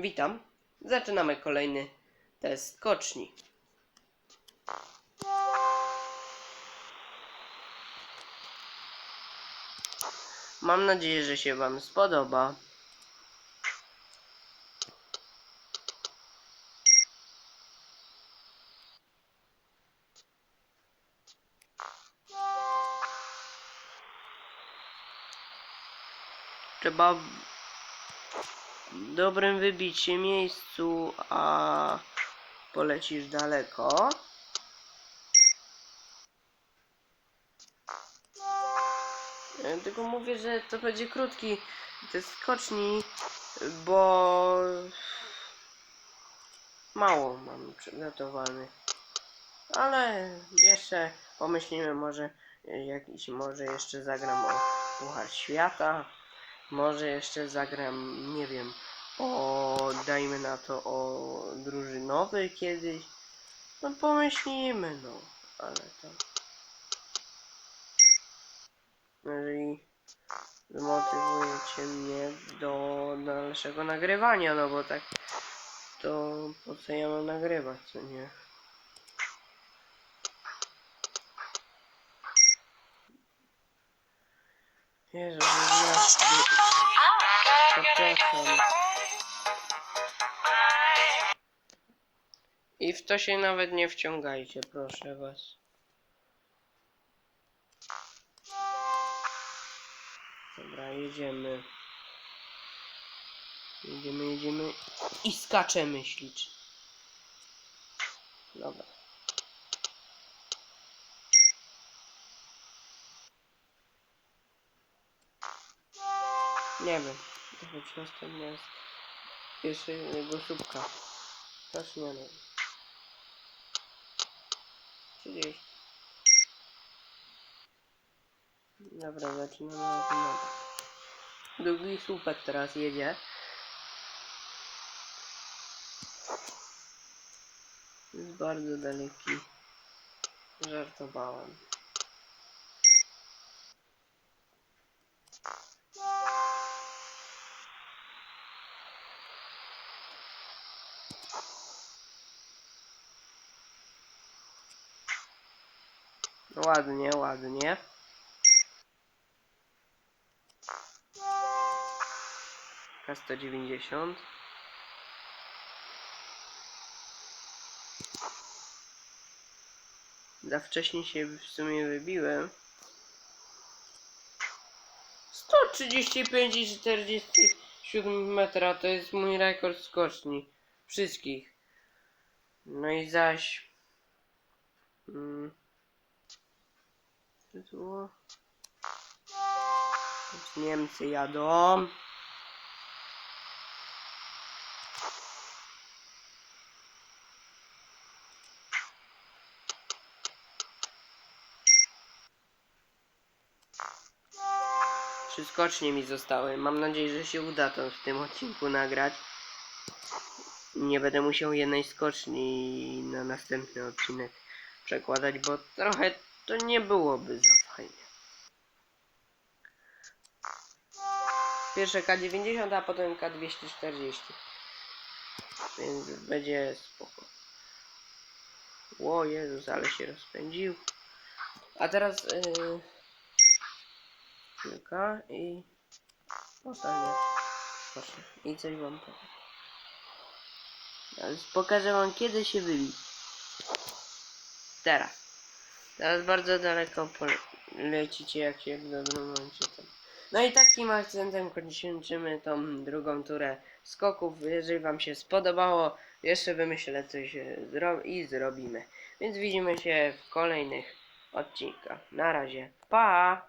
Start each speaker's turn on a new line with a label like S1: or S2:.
S1: Witam. Zaczynamy kolejny test skoczni. Mam nadzieję, że się Wam spodoba. Trzeba dobrym wybicie miejscu, a polecisz daleko. Ja Tylko mówię, że to będzie krótki te skoczni, bo mało mam przygotowany. Ale jeszcze pomyślimy może jakiś może jeszcze zagram o Puchar Świata. Może jeszcze zagram, nie wiem, o dajmy na to o drużynowy kiedyś. No pomyślimy, no, ale to. Jeżeli zmotywujecie mnie do dalszego nagrywania, no bo tak to po co ja mam nagrywać, co nie? Jezu, I w to się nawet nie wciągajcie, proszę was. Dobra, jedziemy. Jedziemy, jedziemy i skaczemy ślicznie. Dobra. Nie wiem. Choć następny jest pierwszego słupka. Wiem. 30. Dobra, zaczynamy od nowa. Drugi słupek teraz jedzie. Jest bardzo daleki. Żartowałem. Ładnie, ładnie. K190. Za wcześnie się w sumie wybiłem. 135 i 47 metra to jest mój rekord skoczni. Wszystkich. No i zaś... Mm, co to było? Niemcy jadą. Trzy mi zostały. Mam nadzieję, że się uda to w tym odcinku nagrać. Nie będę musiał jednej skoczni na następny odcinek przekładać, bo trochę to nie byłoby za fajnie. Pierwsze K90, a potem K240. Więc będzie spoko. Ło Jezus, ale się rozpędził. A teraz yy, i ostatnie. Proszę. I coś wam powiem. Pokażę wam kiedy się wybi. Teraz. Teraz bardzo daleko lecicie jak się w dobrym momencie. No i takim akcentem kończymy tą drugą turę skoków. Jeżeli wam się spodobało, jeszcze wymyślę coś e, zro i zrobimy. Więc widzimy się w kolejnych odcinkach. Na razie. Pa!